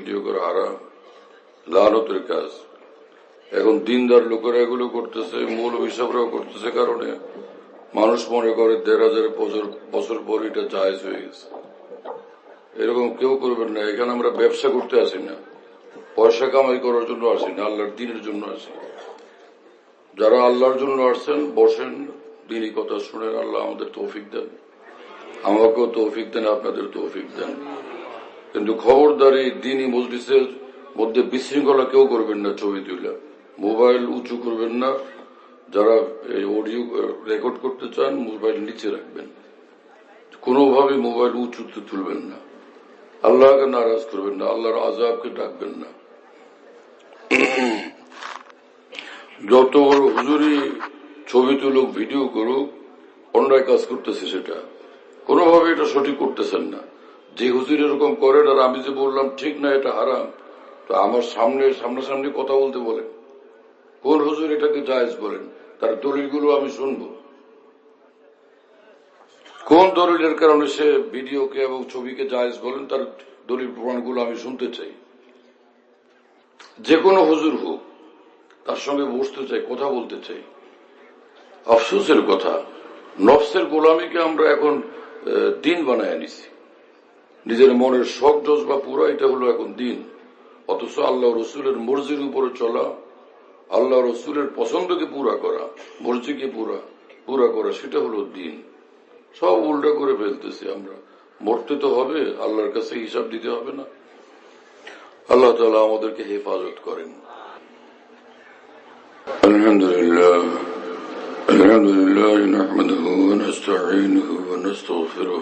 Video করা হারাম লালতের কাজ। এখন দিনদার লোকেরা এগুলো করতেছে মূল হিসাবরাও করতেছে কারণে। মানুষ মনে করে দেড় হাজার বছর বছর পর এটা জায়জ হয়ে গেছে। এরকম কেউ করবেন না। এখানে আমরা ব্যবসা করতে আসি না। পয়সা কামাই করার জন্য আসি না, আল্লাহর দিনের জন্য আসি। যারা আল্লাহর জন্য আসছেন, বসেন, দিনই কথা শুনেন, আল্লাহ আমাদের তৌফিক দেন। আমাকেও তৌফিক দেন আপনাদের তৌফিক দেন। কিন্তু খবরদার দিনই মজলিসের মধ্যে বিশৃঙ্খলা কেউ করবেন না ছবি তুলে। মোবাইল উঁচু করবেন না। যারা অডিও রেকর্ড করতে চান, মোবাইল নিচে রাখবেন। কোনোভাবে মোবাইল উঁচুতে তুলবেন না। আল্লাহকে নারাজ করবেন না, আল্লাহর আজাবকে ডাকবেন না। যত বড় হুজুরি ছবি তুলুক, ভিডিও করুক, অন্যায় কাজ করতেছে সেটা। কোনোভাবে এটা সঠিক করতেছেন না। যে হুজুর এরকম করেন আর আমি যে বললাম, ঠিক না, এটা হারাম। তো আমার সামনে, সামনাসামনি কথা বলতে বলেন। কোন হুজুর এটাকে জায়েজ বলেন? তার দলিলগুলো আমি শুনব। কোন দলিলের কারণে সে ভিডিওকে এবং ছবিকে জায়েজ বলেন, তার দলিল প্রমাণগুলো আমি শুনতে চাই। যে কোনো হুজুর হোক, তার সঙ্গে বসতে চাই, কথা বলতে চাই। আফসোসের কথা, নফসের গোলামীকে আমরা এখন দিন বানায় নিছি নিজের মনের শখ জজবা পুরা এটা হলো এখন দিন অথচ আল্লাহ রসুলের মর্জির উপরে চলা আল্লাহ রসুলের পছন্দকে পুরা করা মর্জিকে পুরা পুরা করা সেটা হলো দিন সব উল্টা করে ফেলতেছি আমরা মরতে তো হবে আল্লাহর কাছে হিসাব দিতে হবে না আল্লাহ তালা আমাদেরকে হেফাজত করেন الحمد لله الحمد لله نحمده ونستعينه ونستغفره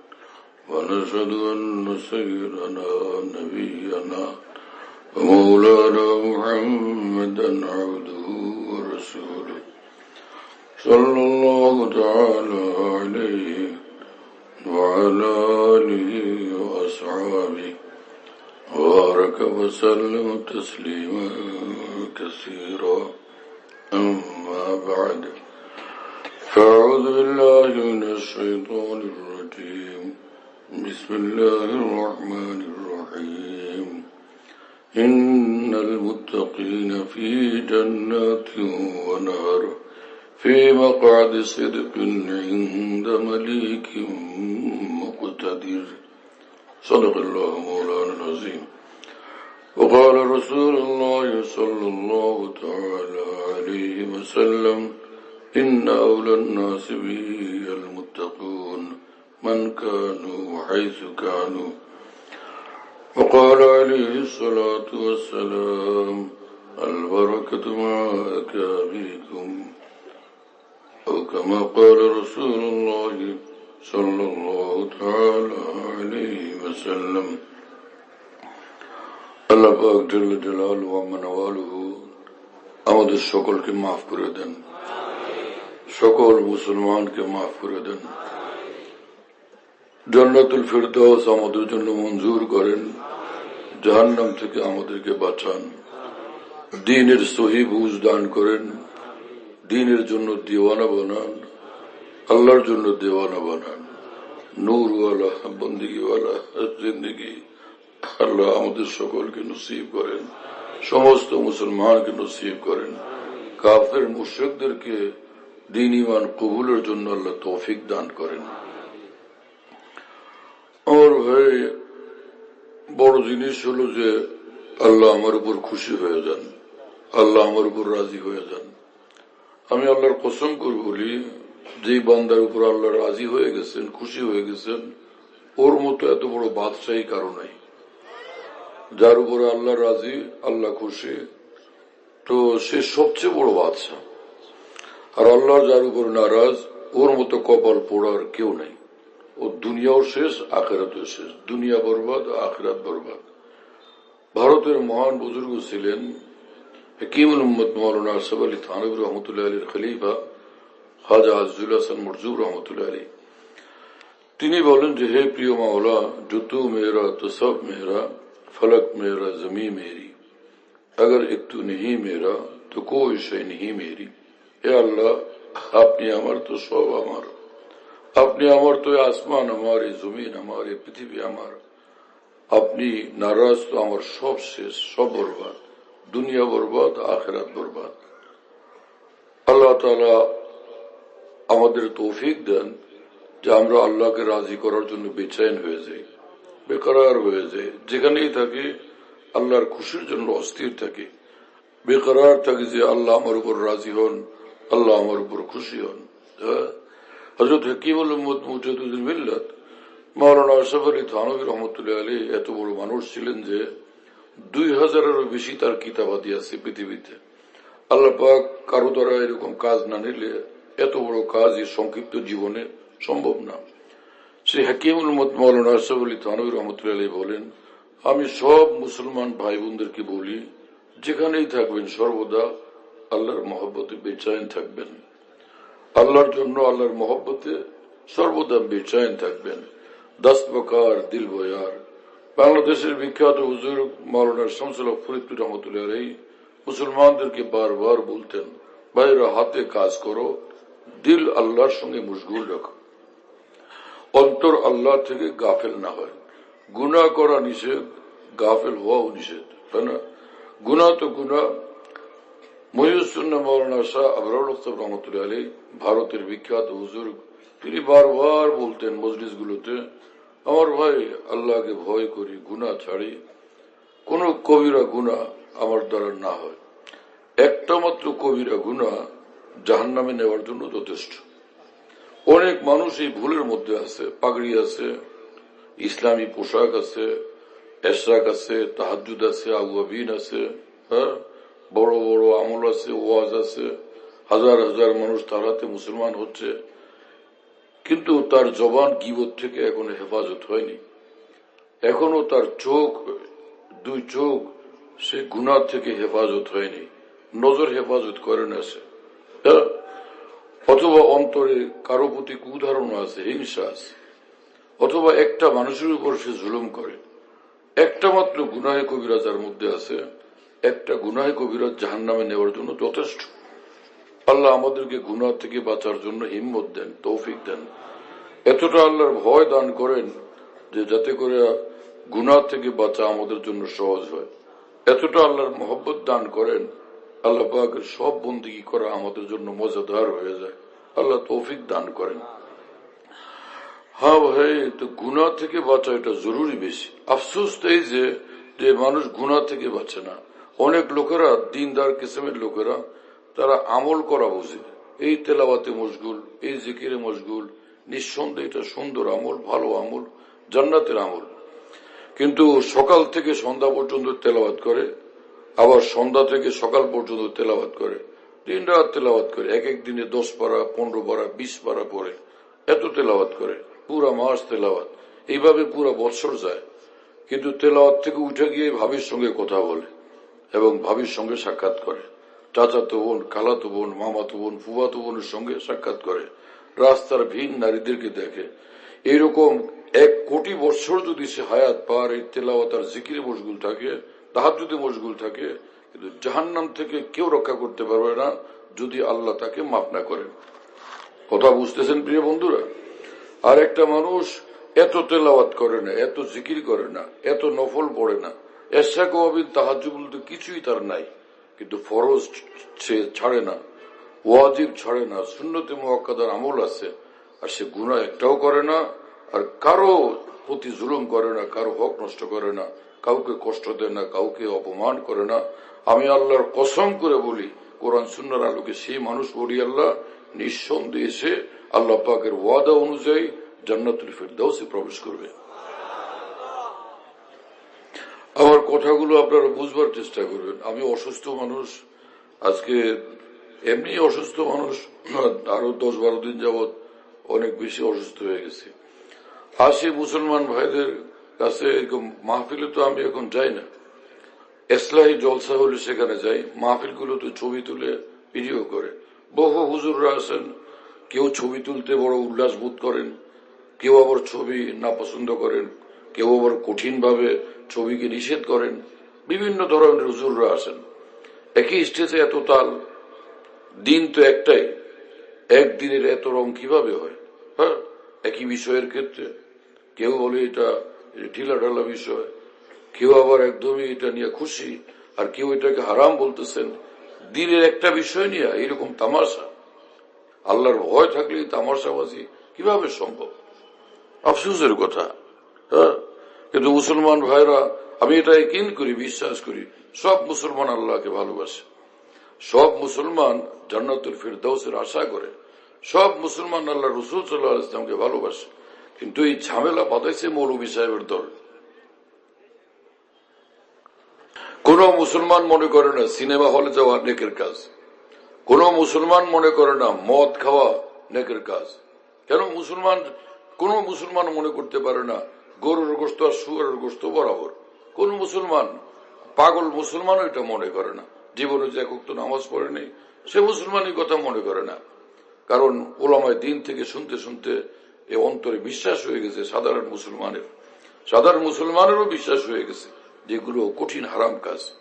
ونشهد أن سيدنا نبينا ومولانا محمدا عبده ورسوله صلى الله تعالى عليه وعلى آله وأصحابه. بارك وسلم تسليما كثيرا. أما بعد فأعوذ بالله من الشيطان الرجيم. بسم الله الرحمن الرحيم. إن المتقين في جنات ونهر في مقعد صدق عند مليك مقتدر. صدق الله مولانا العظيم. وقال رسول الله صلى الله تعالى عليه وسلم إن أولى الناس به المتقون. من كانوا حيث كانوا وقال عليه الصلاة والسلام البركة مع أكابركم أو كما قال رسول الله صلى الله تعالى عليه وسلم আল্লাহ পাক জল্ল জালালু ওয়া নওয়ালুহু আমাদের সকলকে মাফ করে দেন সকল মুসলমানকে মাফ করে দেন জান্নাতুল ফিরদৌস আমাদের জন্য মঞ্জুর করেন। জাহান্নাম থেকে আমাদেরকে বাঁচান। দিনের সহি বুঝ দান করেন। দিনের জন্য দিওয়ানা বানান। আল্লাহর জন্য দেওয়ানা বানান। নূরওয়ালা, বন্দিগিওয়ালা, জিন্দগি। আল্লাহ আমাদের সকলকে নসিব করেন। সমস্ত মুসলমানকে নসিব করেন। কাফের মুশ্রিকদেরকে দিন ইমান কবুলের জন্য আল্লাহ তৌফিক দান করেন। আমার ভাই, বড় জিনিস হলো যে, আল্লাহ আমার উপর খুশি হয়ে যান। আল্লাহ আমার উপর রাজি হয়ে যান। আমি আল্লাহর কসম করে বলি যে বান্দার উপর আল্লাহ রাজি হয়ে গেছেন, খুশি হয়ে গেছেন, ওর মতো এত বড় বাদশাহী কারও নাই। যার উপরে আল্লাহ রাজি, আল্লাহ খুশি, তো সে সবচেয়ে বড় বাদশাহ। আর আল্লাহ যার উপর নারাজ, ওর মতো কপাল পোড়ার কেউ নাই। ও দুনিয়াও শেষ আখেরাতও শেষ দুনিয়া বরবাদ আখেরাত বরবাদ ভারতের মহান বুজুর্গ ছিলেন হকিম মোহাম্মদ মৌলানা আসফ আলী থানব রহমতুল্লাহ আলীর খলিফা খাজা আজুল হাসান মরজুব রহমতুল্লাহ আলী তিনি বলেন যে হে প্রিয় মাওলা জুতু মেয়েরা তো সব মেয়েরা ফলক মেয়েরা জমি মেরি আগর একটু নেহি মেয়েরা তো কোই নেহি মেরি হে আল্লাহ আপনি আমার তো সব আমার আপনি আমার তো আসমান আমার জমিন, আমার পৃথিবী, আমার আপনি নারাজ তো আমার সব শেষ, সব বরবাদ, দুনিয়া বরবাদ, আখেরাত বরবাদ। আল্লাহ তালা আমাদের তৌফিক দেন যে আমরা আল্লাহকে রাজি করার জন্য বেচাইন হয়ে যাই বেকার হয়ে যাই। যেখানেই থাকি, আল্লাহর খুশির জন্য অস্থির থাকি। বেকার থাকি যে আল্লাহ আমার উপর রাজি হন, আল্লাহ আমার উপর খুশি হন। হ্যাঁ? হজরত হকিমুল মুজাদুদ্দিন মিল্লাত। মৌলানা আশরাফ আলী থানবী রহমতুল্লাহ আলী এত বড় মানুষ ছিলেন যে দুই হাজারেরও বেশি তার কিতাবাদি আছে পৃথিবীতে। আল্লাহ পাক কারও দ্বারা এরকম কাজ না নিলে এত বড় কাজ এই সংক্ষিপ্ত জীবনে সম্ভব না। শ্রী হাকিমুল মত মৌলানা আশরাফ আলী থানবী রহমতুল্লাহ আলী বলেন, আমি সব মুসলমান ভাই বোনদেরকে বলি, যেখানেই থাকবেন সর্বদা আল্লাহর মহব্বতে বেচায়ন থাকবেন। আল্লাহর জন্য আল্লাহর মহব্বতে সর্বদা বেচাইন থাকবেন। দশ প্রকার দিল বাংলাদেশের বিখ্যাত হুজুর মৌলানা শামসুল ফরিদপুর রহমতুল্লাহ মুসলমানদেরকে বারবার বলতেন ভাইরা হাতে কাজ করো, দিল আল্লাহর সঙ্গে মশগুল রাখো। অন্তর আল্লাহ থেকে গাফেল না হয়। গুনাহ করা নিষেধ, গাফেল হওয়াও নিষেধ, তাই না? গুনাহ তো গুনাহ মহিউসুন্না মৌলানা শাহ আবরাউল আখতাব ভারতের বিখ্যাত হুজুর তিনি বারবার বলতেন মজলিস গুলোতে আমার ভাই আল্লাহকে ভয় করি গুণা ছাড়ি কোন কবিরা গুণা আমার দ্বারা না হয় একটা মাত্র কবিরা গুণা জাহান নামে নেওয়ার জন্য যথেষ্ট অনেক মানুষ এই ভুলের মধ্যে আছে পাগড়ি আছে ইসলামী পোশাক আছে এশরাক আছে তাহাজুদ আছে আগুয়াবিন আছে হ্যাঁ বড় বড় আমল আছে, ওয়াজ আছে, হাজার হাজার মানুষ তার হাতে মুসলমান হচ্ছে। কিন্তু তার জবান গিবত থেকে এখনও হেফাজত হয়নি। এখনও তার চোখ, দুই চোখ, সে গুনার থেকে হেফাজত হয়নি। নজর হেফাজত করে না সে। হ্যাঁ? অথবা অন্তরে কারও প্রতি কুধারণা আছে, হিংসা আছে। অথবা একটা মানুষের উপর সে জুলুম করে। একটা মাত্র গুনাহে কবিরা যার মধ্যে আছে। একটা গুনাহে কবিরা জাহান নামে নেওয়ার জন্য যথেষ্ট। আল্লাহ আমাদেরকে গুনা থেকে বাঁচার জন্য হিম্মত দেন, তৌফিক দেন। এতটা আল্লাহর ভয় দান করেন যে যাতে করে গুনা থেকে বাঁচা আমাদের জন্য সহজ হয়। এতটা আল্লাহর মহব্বত দান করেন, আল্লাহ পাকের সব বন্দিগি করা আমাদের জন্য মজাদার হয়ে যায়। আল্লাহ তৌফিক দান করেন। হ্যাঁ ভাই তো গুনা থেকে বাঁচা এটা জরুরি বেশি। আফসোস তো এই যে যে মানুষ গুনা থেকে বাঁচে না। অনেক লোকেরা, দিনদার কিসমের লোকেরা, তারা আমল করা বুঝে। এই তেলাবাতে মশগুল, এই জিকিরে মশগুল, নিঃসন্দেহে এটা সুন্দর আমল, ভালো আমল, জান্নাতের আমল। কিন্তু সকাল থেকে সন্ধ্যা পর্যন্ত তেলাওয়াত করে, আবার সন্ধ্যা থেকে সকাল পর্যন্ত তেলাওয়াত করে, দিন রাত তেলাওয়াত করে, এক এক দিনে দশ পারা, পনেরো পারা, বিশ পারা পরে এত তেলাওয়াত করে, পুরা মাস তেলাওয়াত। এইভাবে পুরা বৎসর যায়। কিন্তু তেলাওয়াত থেকে উঠে গিয়ে ভাবির সঙ্গে কথা বলে। এবং ভাবির সঙ্গে সাক্ষাৎ করে। চাচাতো বোন খালাতো বোন মামাতো বোন ফুফাতো বোনের সঙ্গে সাক্ষাৎ করে। রাস্তার ভিন নারীদেরকে দেখে। এইরকম এক কোটি বছর যদি সে হায়াত পার এই তেলাওয়াত আর জিকিরে মশগুল থাকে তাহার যদি মশগুল থাকে, কিন্তু জাহান্নাম থেকে কেউ রক্ষা করতে পারবে না যদি আল্লাহ তাকে মাফ না করেন। কথা বুঝতেছেন প্রিয় বন্ধুরা? আর একটা মানুষ এত তেলাওয়াত করে না, এত জিকির করে না, এত নফল পড়ে না। কবিন তাহাজ বলতে কিছুই তার নাই। কিন্তু ফরজ সে ছাড়ে না, ওয়াজিব ছাড়ে না শূন্যতে মোয়াক্কাদার আমল আছে, আর সে গুণা একটাও করে না, আর কারও প্রতি জুলুম করে না, কারও হক নষ্ট করে না, কাউকে কষ্ট দেয় না, কাউকে অপমান করে না। আমি আল্লাহর কসম করে বলি, কোরআন সুন্নার আলোকে সেই মানুষ বলি আল্লাহ, নিঃসন্দেহে সে আল্লাহ পাকের ওয়াদা অনুযায়ী জান্নাতুল ফিরদাউসে প্রবেশ করবে। আমার কথাগুলো আপনারা বুঝবার চেষ্টা করবেন। আমি অসুস্থ মানুষ। আজকে এমনি অসুস্থ মানুষ, আরও দশ বারো দিন যাবৎ অনেক বেশি অসুস্থ হয়ে গেছে। আসি মুসলমান ভাইদের কাছে এরকম মাহফিলে তো আমি এখন যাই না। এসলাহি জলসা হলে সেখানে যাই। মাহফিলগুলোতে ছবি তুলে ভিডিও করে। বহু হুজুররা আছেন। কেউ ছবি তুলতে বড় উল্লাস বোধ করেন। কেউ আবার ছবি না পছন্দ করেন। কেউ আবার কঠিনভাবে ছবিকে নিষেধ করেন। বিভিন্ন ধরনের হুজুররা আছেন। একই স্টেজে এত তাল, দিন তো একটাই। একদিনের এত রং কীভাবে হয়? হ্যাঁ একই বিষয়ের ক্ষেত্রে। কেউ বলে এটা ঢিলা ঢালা বিষয়। কেউ আবার একদমই এটা নিয়ে খুশি। আর কেউ এটাকে হারাম বলতেছেন। দিনের একটা বিষয় নিয়ে এরকম তামাশা। আল্লাহর ভয় থাকলে তামাশাবাজি কীভাবে সম্ভব? আফসোসের কথা। হ্যাঁ কিন্তু মুসলমান ভাইরা, আমি এটা একিন করি, বিশ্বাস করি, সব মুসলমান আল্লাহকে ভালোবাসে। সব মুসলমান জান্নাতুল ফিরদাউসের আশা করে। সব মুসলমান আল্লাহ রসুল সাল্লাহ ইসলামকে ভালোবাসে। কিন্তু এই ঝামেলা বাঁধাইছে মৌলবী সাহেবের দল। কোন মুসলমান মনে করে না সিনেমা হলে যাওয়া নেকের কাজ। কোন মুসলমান মনে করে না মদ খাওয়া নেকের কাজ। কেন মুসলমান, কোন মুসলমান মনে করতে পারে না গরুর গোস্ত আর শুয়ারের গোস্ত বরাবর। কোন মুসলমান, পাগল মুসলমানও এটা মনে করে না। জীবনে যে একক তো নামাজ পড়েনি সে মুসলমানের কথা মনে করে না। কারণ ওলামায় দিন থেকে শুনতে শুনতে এ অন্তরে বিশ্বাস হয়ে গেছে সাধারণ মুসলমানের। সাধারণ মুসলমানেরও বিশ্বাস হয়ে গেছে যেগুলো কঠিন, হারাম কাজ।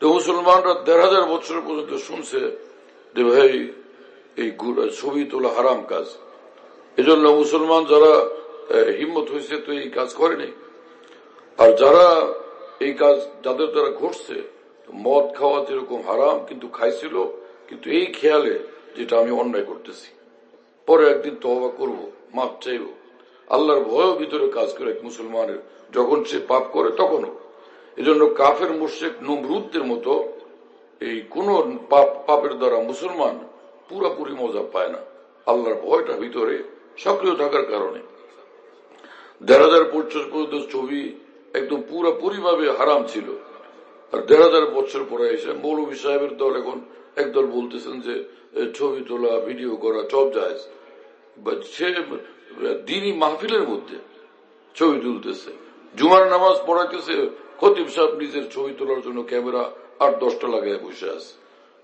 তো মুসলমানরা দেড় হাজার বছর পর্যন্ত শুনছে যে, ভাই, এই ছবি তোলা হারাম কাজ। এজন্য মুসলমান যারা হিম্মত হয়েছে তো এই কাজ করেনি। আর যারা এই কাজ, যাদের দ্বারা ঘটছে, মদ খাওয়া যেরকম হারাম, কিন্তু খাইছিল, কিন্তু এই খেয়ালে যেটা আমি অন্যায় করতেছি। পরে একদিন তহবা করব মাপ চাইব। আল্লাহর ভয় ভিতরে কাজ করে এক মুসলমানের। যখন সে পাপ করে, তখনও। এজন্য কাফের মুর্শেক নমরুদদের মতো এই কোন পাপ, পাপের দ্বারা মুসলমান পুরাপুরি মজা পায় না। আল্লাহর ভয়টা ভিতরে সক্রিয় থাকার কারণে। দেড় হাজার পঞ্চাশ পর্যন্ত ছবি একদম পুরাপুরি ভাবে হারাম ছিল। আর দেড় হাজার বছর পরে এসে মৌলভী সাহেবের দল এখন একদল বলতেছেন যে ছবি তোলা, ভিডিও করা, সব যায় সে দিনই মাহফিলের মধ্যে ছবি তুলতেছে। জুমার নামাজ পড়াইতেছে, খতিব সাহেব নিজের ছবি তোলার জন্য ক্যামেরা আট, দশটা লাগায় বসে আছে।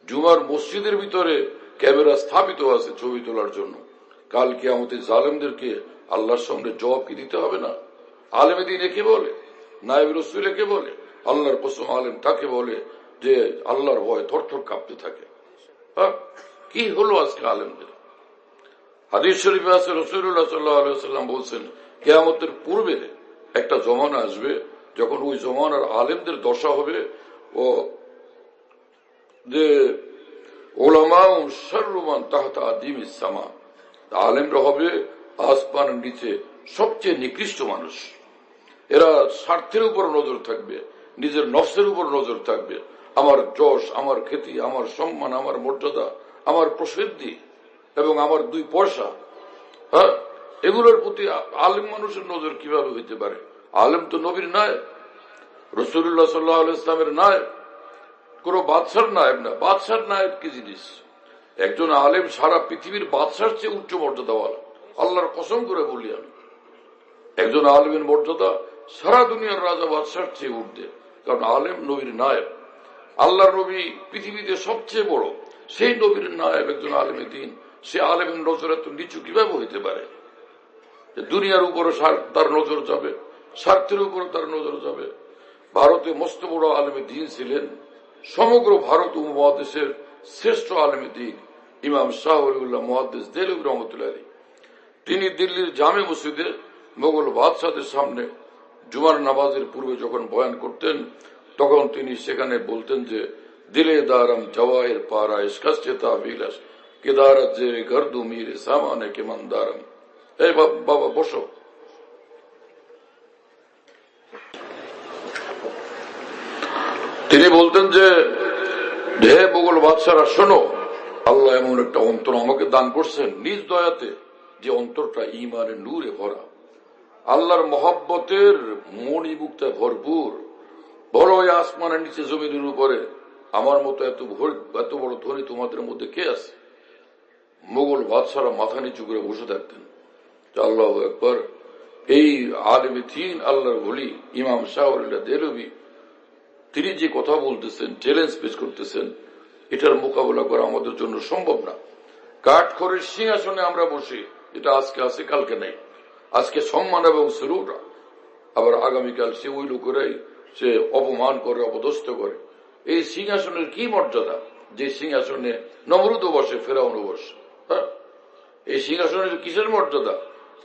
জুমার মসজিদের ভিতরে ক্যামেরা স্থাপিত আছে ছবি তোলার জন্য। কালকে আমাদের জালেমদেরকে আল্লাহর সামনে জবাব কি দিতে হবে না? আলেম দিন একে বলে? নায়েব রসুল একে বলে? আল্লাহর কসম আলেম তাকে বলে যে আল্লাহর ভয় থরথর কাঁপতে থাকে। হ্যাঁ? কি হলো আজকে আলেমদের? হাদিস শরীফে আছে রসুল্লাহ সাল্লাম বলছেন, কেয়ামতের পূর্বে একটা জমানা আসবে, যখন ওই জমানার আলেমদের দশা হবে ও যে ওলামা সর্বমান তাহতা আদিম ইসামা আলেমরা হবে আসমানের নিচে সবচেয়ে নিকৃষ্ট মানুষ। এরা স্বার্থের উপর নজর থাকবে, নিজের নফসের উপর নজর থাকবে। আমার যশ, আমার খ্যাতি, আমার সম্মান, আমার মর্যাদা, আমার প্রসিদ্ধি এবং আমার দুই পয়সা হ্যাঁ? এগুলোর প্রতি আলেম মানুষের নজর কীভাবে হইতে পারে? আলেম তো নবীর নায়ক রসুল্লাহ সাল্লাহ ইসলামের নায়ক কোন বাদশার নায়ক না, বাদশার নায়ক কি জিনিস? একজন আলেম সারা পৃথিবীর বাদশার চেয়ে উচ্চ মর্যাদাওয়ালা। আল্লাহর কসম করে বলি আমি, একজন আলেমের মর্যাদা সারা দুনিয়ার রাজা বাদশার চেয়ে উঠবে কারণ আলেম নবীর নায়ক আল্লাহর নবী পৃথিবীতে সবচেয়ে বড়। সেই নবীর নায়ক একজন আলেমের দিন। সে আলেমের নজর এত নিচু কীভাবে হইতে পারে? দুনিয়ার উপরে তার নজর যাবে, স্বার্থের উপরে তার নজর যাবে। ভারতে মস্ত বড় আলেমে দিন ছিলেন। সমগ্র ভারত উপমহাদেশের শ্রেষ্ঠ আলেমে দিন। ইমাম শাহ মহাদেশ দেলুব রহমতুল্লাহ। তিনি দিল্লির জামে মসজিদে মোগল বাদশাদের সামনে জুমার নামাজের পূর্বে যখন বয়ান করতেন, তখন তিনি সেখানে বলতেন যে, দিলে দারম জওয়াহের পারা বসো। তিনি বলতেন যে, হে মোগল বাদশারা, শোনো, আল্লাহ এমন একটা অন্তর আমাকে দান করছেন, নিজ দয়াতে। যে অন্তরটা ইমানের নূরে ভরা। আল্লাহর মহব্বতের মণিমুক্তায় ভরপুর। বড় আসমানের নিচে জমিনের উপরে। আমার মতো এত এত বড় ধনী তোমাদের মধ্যে কে আছে? মোগল বাদশারা মাথা নিচু করে বসে থাকতেন। আল্লাহ একবার এই আলমী থিন আল্লাহর বলি ইমাম শাহ দেলবি, তিনি যে কথা বলতেছেন চ্যালেঞ্জ পেশ করতেছেন, এটার মোকাবেলা করা আমাদের জন্য সম্ভব না। কাঠখড়ের সিংহাসনে আমরা বসি। এটা আজকে আছে, কালকে নেই। আজকে সম্মান এবং সেলুটা আবার আগামীকাল সে ওই লোকেরাই সে অপমান করে, অপদস্থ করে। এই সিংহাসনের কি মর্যাদা? যে সিংহাসনে নমরুদ বসে ফেরাউনও বসে। হ্যাঁ? এই সিংহাসনের কিসের মর্যাদা?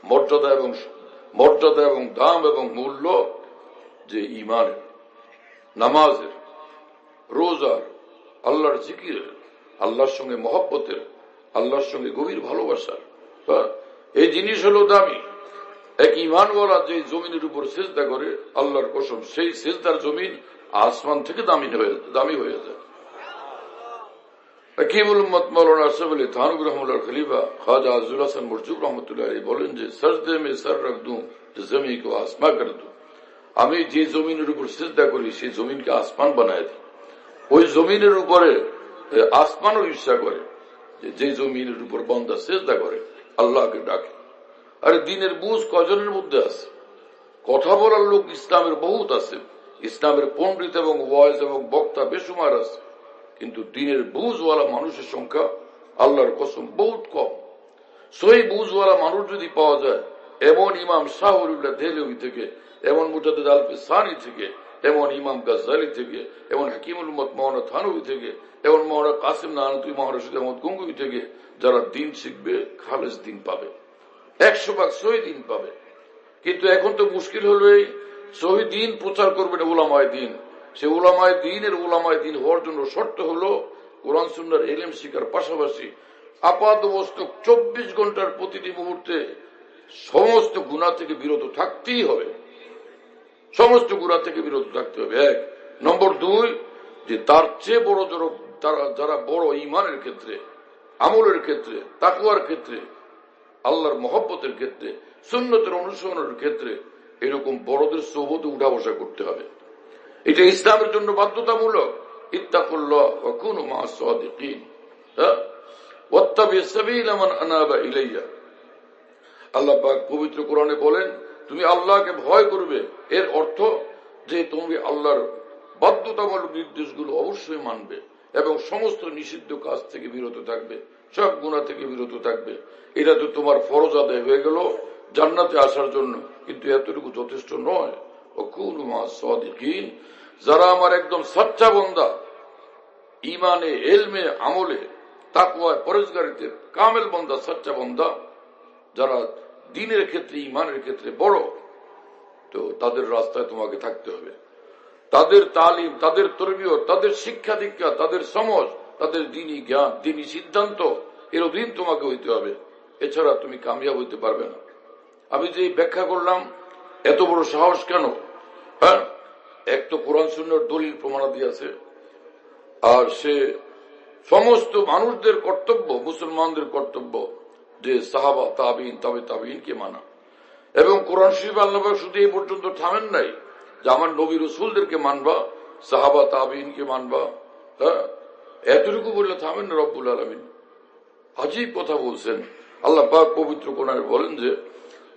মর্যাদা এবং মর্যাদা এবং দাম এবং মূল্য যে ইমানের, নামাজের, রোজার, আল্লাহর জিকিরের, আল্লাহর সঙ্গে মহব্বতের, আল্লাহর সঙ্গে গভীর ভালোবাসার। হ্যাঁ? এই জিনিস হলো দামি। এক ইমানওয়ালা যে জমিনের উপর সেজদা করে, আল্লাহর কসম, সেই সেজদার জমিন আসমান থেকে দামি হয়ে দামি হয়ে যায়। আমি যে জমিনের উপর চেষ্টা করি, সেই জমিনকে আসমান বানায় দিই। ওই জমিনের উপরে আসমানও ঈর্ষা করে যে জমিনের উপর বন্দা চেষ্টা করে। আল্লাহকে ডাকে। আরে দিনের বুঝ কজনের মধ্যে আছে? কথা বলার লোক ইসলামের বহুত আছে। ইসলামের পণ্ডিত এবং ওয়াজ এবং বক্তা বেসুমার আছে। কিন্তু দিনের বুঝওয়ালা মানুষের সংখ্যা আল্লাহর কসম বহুত কম। সই বুঝওয়ালা মানুষ যদি পাওয়া যায়, এমন ইমাম শাহরুল্লাহ দেহলভি থেকে, এমন মুজাদ্দ আলফে সানি থেকে এমন ইমাম গাজ্জালি থেকে এমন হাকিমুল মহানা থানবি থেকে এমন মহানা কাসিম নানতুই মহানা রশিদ আহমদ গঙ্গুই থেকে যারা দিন শিখবে খালেজ দিন পাবে। একশো ভাগ সহি দিন পাবে। কিন্তু এখন তো মুশকিল হলো এই সহি দিন প্রচার করবে না ওলামায় দিন। সে ওলামায় দিনের ওলামায় দিন হওয়ার জন্য শর্ত হলো কোরআন সুন্নার এলেম শিকার পাশাপাশি আপাত বস্তু চব্বিশ ঘণ্টার প্রতিটি মুহূর্তে সমস্ত গুণা থেকে বিরত থাকতেই হবে। সমস্ত গুণা থেকে বিরত থাকতে হবে, এক। নম্বর দুই, যে তার চেয়ে বড় যারা তারা যারা বড় ইমানের ক্ষেত্রে, আমলের ক্ষেত্রে তাকুয়ার ক্ষেত্রে, আল্লাহর মহব্বতের ক্ষেত্রে, সুন্নতের অনুসরণের ক্ষেত্রে, এরকম বড়দের সৌবতে উঠা বসা করতে হবে। এটা ইসলামের জন্য বাধ্যতামূলক। ইত্তাকুল্লাহ হ্যাঁ? আল্লাহ পাক পবিত্র কোরআনে বলেন তুমি আল্লাহকে ভয় করবে। এর অর্থ যে তুমি আল্লাহর বাধ্যতামূলক নির্দেশগুলো অবশ্যই মানবে এবং সমস্ত নিষিদ্ধ কাজ থেকে বিরত থাকবে, সব গুণা থেকে বিরত থাকবে। এটা তো তোমার ফরজ আদায় হয়ে গেল জান্নাতে আসার জন্য। কিন্তু এতটুকু যথেষ্ট নয়। যারা আমার একদম সচ্চা বন্দা ইমানে এলমে, আমলে তাকুয়ায় পরেশগারিতে কামেল বন্দা, সচ্চা বন্দা, যারা দিনের ক্ষেত্রে, ইমানের ক্ষেত্রে বড়, তো তাদের রাস্তায় তোমাকে থাকতে হবে। তাদের তালিম, তাদের তরবিয়ত, তাদের শিক্ষা দীক্ষা, তাদের সমাজ, তাদের দিনই জ্ঞান, দিনী সিদ্ধান্ত, এর অধীন তোমাকে হইতে হবে। এছাড়া তুমি কামিয়াব হইতে পারবে না। আমি যে ব্যাখ্যা করলাম, এত বড় সাহস কেন? হ্যাঁ এক তো কোরআন শূন্যর দলিল প্রমাণাদি আছে, আর সে সমস্ত মানুষদের কর্তব্য, মুসলমানদের কর্তব্য যে সাহাবা তাবিন তবে তাবিনকে মানা এবং কোরআন শরীফ আল্লাহ শুধু এই পর্যন্ত থামেন নাই যে আমার নবী রসুলদেরকে মানবা সাহাবা তাবিনকে মানবা হ্যাঁ এতটুকু বললে থামেন না রব্বুল আলমিন আজীব কথা বলছেন আল্লাহ পাক পবিত্র কোরআনে বলেন যে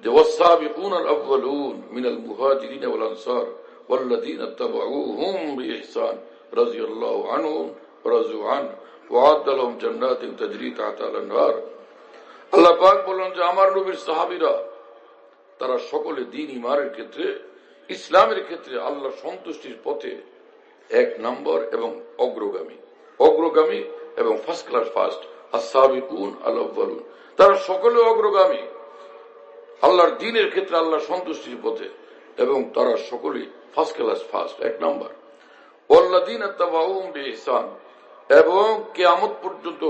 যে والسابقون الأولون من المهاجرين والأنصار والذين اتبعوهم بإحسان رضي الله عنهم ورضوا عنه وعد لهم جنات تجري تحتها الأنهار আল্লাহ পাক বললেন যে, আমার নবীর সাহাবিরা, তারা সকলে দিন ইমানের ক্ষেত্রে, ইসলামের ক্ষেত্রে আল্লাহ সন্তুষ্টির পথে এক নম্বর এবং অগ্রগামী। অগ্রগামী এবং ফার্স্ট ক্লাস ফার্স্ট আসাবিকুন আল্লাহ তারা সকলে অগ্রগামী। আল্লাহর দিনের ক্ষেত্রে আল্লাহ সন্তুষ্টির পথে এবং তারা সকলেই ফার্স্ট ক্লাস ফার্স্ট এক নম্বর। ওল্লাদিন ইহসান এবং কেয়ামত পর্যন্ত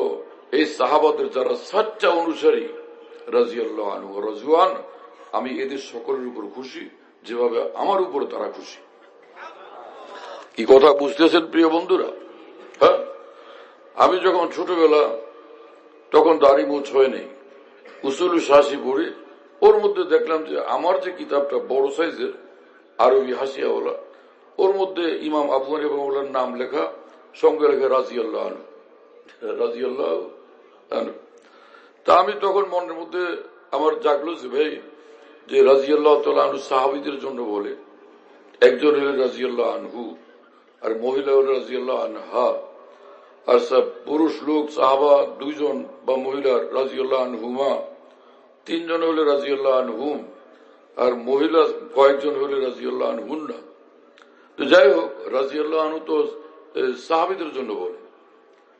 এই সাহাবাদের যারা সাচ্চা অনুসারী রাজিয়াল্লাহ আনু রাজুয়ান আমি এদের সকলের উপর খুশি, যেভাবে আমার উপর তারা খুশি। কি কথা বুঝতেছেন প্রিয় বন্ধুরা? হ্যাঁ? আমি যখন ছোটবেলা, তখন দাড়ি মুছ হয় নেই উসুল শাসি পড়ি ওর মধ্যে দেখলাম যে আমার যে কিতাবটা বড় সাইজের, আরবি হাসিয়াওয়ালা, ওর মধ্যে ইমাম আবু নাম লেখা, সঙ্গে লেখা রাজিয়াল্লাহ আনু তা আমি তখন মনের মধ্যে আমার জাগলো যে ভাই যে রাজিয়াল্লাহ তালু সাহাবিদের জন্য বলে, একজন হলেন রাজিয়াল্লাহ আনহু আর মহিলা হল রাজিয়াল্লাহ আনহা। আর সব পুরুষ লোক, সাহাবা, দুইজন বা মহিলার রাজিউল্লাহ আনহুমা, তিনজন হলে রাজিউল্লাহ আনহুম আর মহিলা কয়েকজন হলে রাজিউল্লাহ আনহুন্না। তো যাই হোক রাজিউল্লাহ আনহু তো সাহাবিদের জন্য বলে।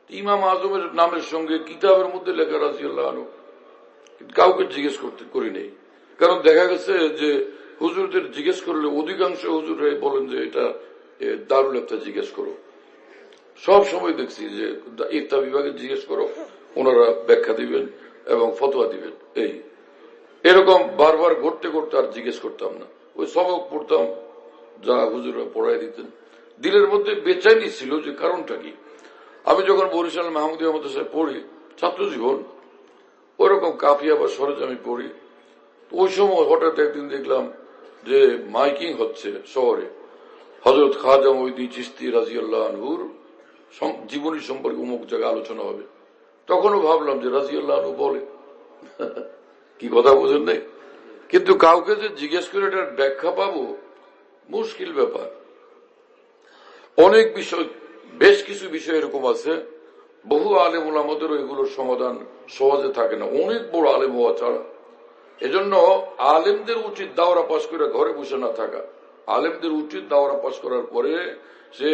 ইমাম আজমের নামের সঙ্গে কিতাবের মধ্যে লেখা রাজিউল্লাহ আনহু। কিন্তু কাউকে জিজ্ঞেস করতে করি নেই। কারণ দেখা গেছে যে হুজুরদের জিজ্ঞেস করলে অধিকাংশ হুজুর বলেন যে এটা দারুল একটা জিজ্ঞেস করো। সব সময় দেখছি যে ইফতা বিভাগে জিজ্ঞেস করো, ওনারা ব্যাখ্যা দিবেন এবং ফতোয়া দিবেন। এই। এরকম বারবার ঘটতে করতে আর জিজ্ঞেস করতাম না। ওই সবক পড়তাম যা হুজুরা পড়াই দিতেন। দিলের মধ্যে বেচাইনি ছিল যে কারণটা কি? আমি যখন বরিশাল মাহমুদী মাহমুদিয়া মাদ্রাসায় পড়ি ছাত্র জীবন ওরকম কাফিয়া বা সরজ আমি পড়ি। ওই সময় হঠাৎ একদিন দেখলাম যে মাইকিং হচ্ছে শহরে। হজরত খাজা মহিদি চিস্তি রাজিউল্লাহ আনহুর জীবনী সম্পর্কে অমুক জায়গায় আলোচনা হবে। তখনও ভাবলাম যে রাজিউল্লাহ আনহু বলে। কি কথা বোঝেন নাই? কিন্তু কাউকে যে জিজ্ঞেস করে এটার ব্যাখ্যা পাবো, মুশকিল ব্যাপার। অনেক বিষয় বেশ কিছু বিষয় এরকম আছে। বহু আলেম ওলামদেরও এগুলোর সমাধান সহজে থাকে না। অনেক বড় আলেম হওয়া ছাড়া। এজন্য আলেমদের উচিত দাওরা পাশ করে ঘরে বসে না থাকা। আলেমদের উচিত দাওরা পাশ করার পরে সে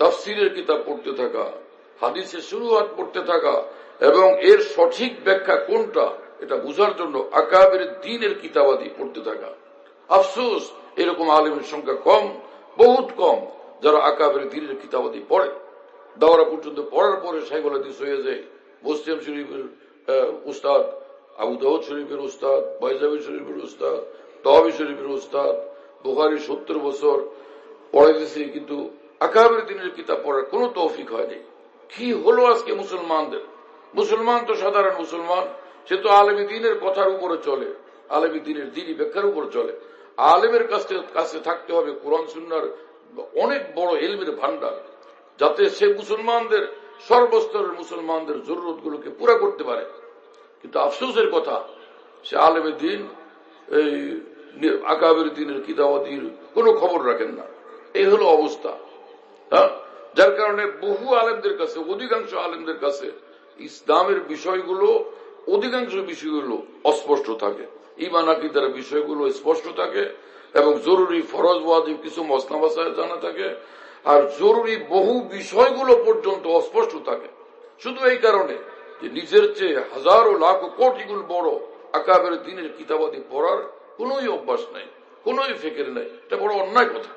তাফসিরের কিতাব পড়তে থাকা, হাদিসের শুরুয়াত পড়তে থাকা এবং এর সঠিক ব্যাখ্যা কোনটা এটা বুঝার জন্য আকাবের দিনের কিতাবাদি পড়তে থাকা। আফসোস, এরকম আলেমের সংখ্যা কম, বহুত কম। যারা আকাবের দিনের কিতাবাদি পড়ে, দাওরা পর্যন্ত পড়ার পরে সাইগুল হাদিস হয়ে যায়। মুসলিম শরীফের উস্তাদ, আবু দাউদ শরীফের উস্তাদ বাইজাবি শরীফের উস্তাদ, তহাবি শরীফের উস্তাদ, বুখারি সত্তর বছর পড়াইতেছি, কিন্তু আকাবের দিনের কিতাব পড়ার কোনো তৌফিক হয়নি। কি হলো আজকে মুসলমানদের? মুসলমান তো সাধারণ মুসলমান, সে তো আলেমী দিনের কথার উপরে চলে, আলেমী দিনের দিনই ব্যাখ্যার উপরে চলে। আলেমের কাছে কাছে থাকতে হবে, কোরআন, সুন্নার অনেক বড় এলমের ভান্ডার যাতে সে মুসলমানদের, সর্বস্তরের মুসলমানদের জরুরত গুলোকে পুরা করতে পারে। কিন্তু আফসোসের কথা, সে আলেমের দিন, এই আকাবের দিনের কিতাবাদির কোনো খবর রাখেন না। এই হলো অবস্থা। হ্যাঁ? যার কারণে বহু আলেমদের কাছে, অধিকাংশ আলেমদের কাছে ইসলামের বিষয়গুলো, অধিকাংশ বিষয়গুলো অস্পষ্ট থাকে। ইমান আকিদার বিষয়গুলো স্পষ্ট থাকে। এবং জরুরি ফরজ ওয়াজিব কিছু মসনা ভাষায় জানা থাকে, আর জরুরি বহু বিষয়গুলো পর্যন্ত অস্পষ্ট থাকে। শুধু এই কারণে যে নিজের চেয়ে হাজারো লাখ কোটি গুণ বড় আকাবের দিনের কিতাবাদি পড়ার কোনোই অভ্যাস নাই, কোনোই ফেকের নাই। এটা বড় অন্যায় কথা।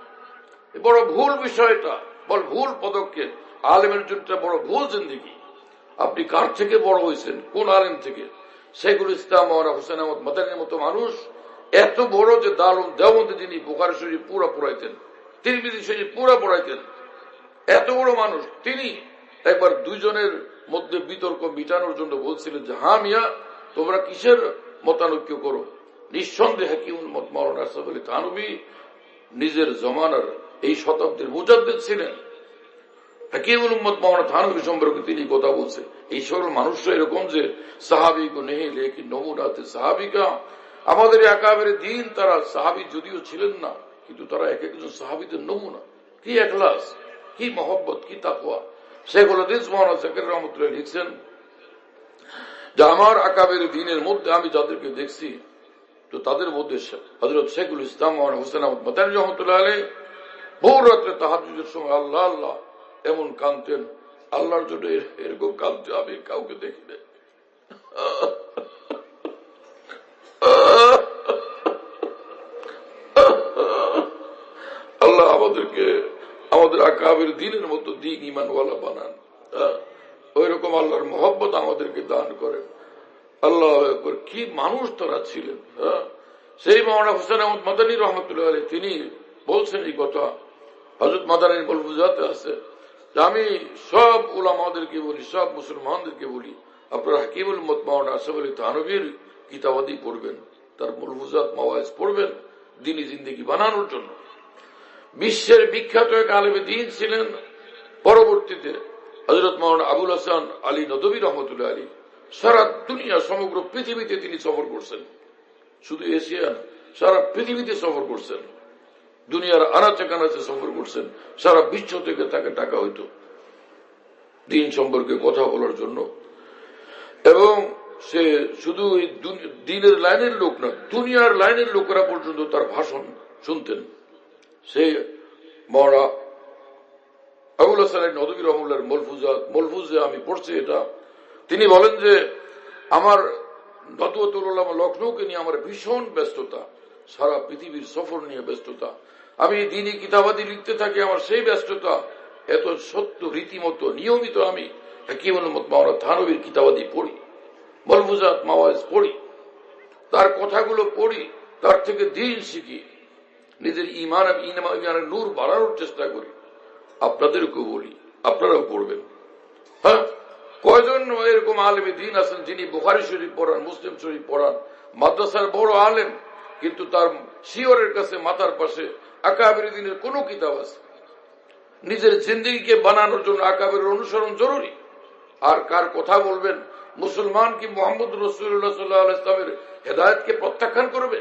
বড় ভুল বিষয়টা বল ভুল পদক্ষেপ, আলেমের জন্য বড় ভুল জিন্দিগি। আপনি কার থেকে বড় হয়েছেন? কোন আলেম থেকে? শেখুল ইসলাম মহারা হোসেন আহমদ মাদানের মতো মানুষ এত বড় যে দারুণ দেওবন্দে যিনি বোকার শরীর পুরা পড়াইতেন, তিরমিজি শরীর পুরা পড়াইতেন, এত বড় মানুষ, তিনি একবার দুইজনের মধ্যে বিতর্ক মিটানোর জন্য বলছিলেন যে হা মিয়া, তোমরা কিসের মতানৈক্য করো? নিঃসন্দেহে কি মত মরণ আসাদ আলী থানবী নিজের জমানার এই শতাব্দীর মুজাদ্দেদ ছিলেন। হাকিমুল উম্মত মহানা থানবী সম্পর্কে তিনি কথা বলছে। এই সকল মানুষরা এরকম যে সাহাবি গো নেই লেকিন নমুনাতে সাহাবিকা আমাদের একাবের দিন তারা সাহাবি যদিও ছিলেন না, কিন্তু তারা এক একজন সাহাবিদের নমুনা কি একলাস কি মহব্বত, কি তাকুয়া শেখুল হাদিস মহানা জাকির রহমতুল্লাহ লিখছেন, যে আমার আকাবের দিনের মধ্যে আমি যাদেরকে দেখছি, তো তাদের মধ্যে হজরত শেখুল ইসলাম হোসেন আহমদ মাতানি রাত্রে তাহাজুদের সময় আল্লাহ আল্লাহ এমন কানতেন আল্লাহর জন্য এরকম কানতে আমি কাউকে দেখি নাই। আল্লাহ আমাদেরকে আমাদের আকাবের দিনের মতো দিন ইমানওয়ালা বানান হ্যাঁ? ওই রকম আল্লাহর মহব্বত আমাদেরকে দান করেন আল্লাহ কি মানুষ তারা ছিলেন হ্যাঁ? সেই আহমদ মাদানী রহমতুল্লাহ আলী তিনি বলছেন এই কথা হজরত মাদানী বল বুঝাতে আছে আমি সব উলামাদেরকে বলি, সব মুসলমানদেরকে বলি, আপনারা হাকিমুল মত মাওলানা আসফ আলী থানবীর কিতাবাদি পড়বেন, তার মুলফুজাত মাওয়াজ পড়বেন দিনী জিন্দিগি বানানোর জন্য বিশ্বের বিখ্যাত এক আলেমে দিন ছিলেন পরবর্তীতে হজরত মাওলানা আবুল হাসান আলী নদবী রহমতুল্লাহ আলী সারা দুনিয়া, সমগ্র পৃথিবীতে তিনি সফর করছেন। শুধু এশিয়া সারা পৃথিবীতে সফর করছেন। দুনিয়ার আনাচে কানাচে সফর করছেন। সারা বিশ্ব থেকে তাকে টাকা হইত। দিন সম্পর্কে কথা বলার জন্য। এবং সে শুধু দিনের লাইনের লোক না, দুনিয়ার লাইনের লোকেরা পর্যন্ত তার ভাষণ শুনতেন। সে মরা নদী রহমুল্লার মলফুজা আমি পড়ছি এটা। তিনি বলেন যে, আমার নতুল্লাহ লখনৌকে নিয়ে আমার ভীষণ ব্যস্ততা, সারা পৃথিবীর সফর নিয়ে ব্যস্ততা। আমি দিনই কিতাবাদি লিখতে থাকি, আমার সেই ব্যস্ততা, এত সত্য রীতিমতো নিয়মিত আমি থানবীর কিতাবাদি পড়ি, মলফুজাত মাওয়াজ পড়ি, তার কথাগুলো পড়ি, তার থেকে দিন শিখি। নিজের ইমান ইমানের নূর বাড়ানোর চেষ্টা করি। আপনাদেরকেও বলি, আপনারাও পড়বেন। হ্যাঁ কয়জন এরকম আলেমী দিন আছেন যিনি বুখারি শরীফ পড়ান, মুসলিম শরীফ পড়ান, মাদ্রাসার বড় আলেম, কিন্তু তার শিওরের কাছে মাথার পাশে আকাবের দিনের কোন কিতাব আছে? নিজের জিন্দগিকে বানানোর জন্য আকাবের অনুসরণ জরুরি। আর কার কথা বলবেন? মুসলমান কি মোহাম্মদ রসুল্লাহ সাল্লাহ ইসলামের হেদায়তকে প্রত্যাখ্যান করবে?